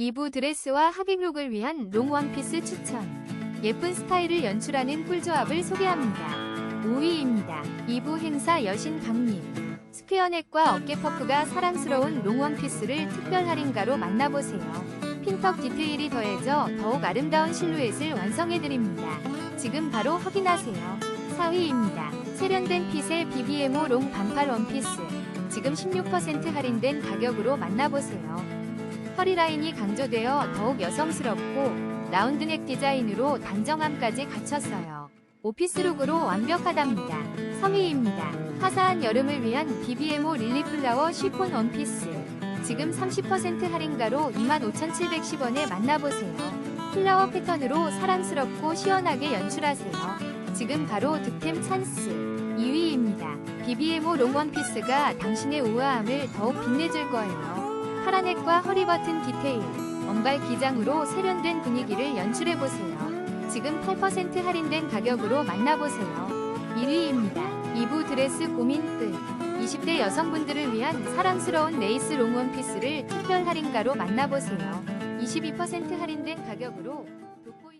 2부 드레스와 하객룩을 위한 롱 원피스 추천. 예쁜 스타일을 연출하는 꿀조합을 소개합니다. 5위입니다. 2부 행사 여신 강림. 스퀘어넥과 어깨 퍼프가 사랑스러운 롱 원피스를 특별 할인가로 만나보세요. 핀턱 디테일이 더해져 더욱 아름다운 실루엣을 완성해드립니다. 지금 바로 확인하세요. 4위입니다. 세련된 핏의 BBMO 롱 반팔 원피스. 지금 16% 할인된 가격으로 만나보세요. 허리 라인이 강조되어 더욱 여성스럽고 라운드넥 디자인으로 단정함까지 갖췄어요. 오피스룩으로 완벽하답니다. 3위입니다. 화사한 여름을 위한 BBMO 릴리플라워 쉬폰 원피스. 지금 30% 할인가로 25,710원에 만나보세요. 플라워 패턴으로 사랑스럽고 시원하게 연출하세요. 지금 바로 득템 찬스. 2위입니다. BBMO 롱 원피스가 당신의 우아함을 더욱 빛내줄 거예요. 파란색과 허리 버튼 디테일, 언발 기장으로 세련된 분위기를 연출해보세요. 지금 8% 할인된 가격으로 만나보세요. 1위입니다. 2부 드레스 고민 끝. 20대 여성분들을 위한 사랑스러운 레이스 롱 원 피스를 특별 할인가로 만나보세요. 22% 할인된 가격으로 돋보이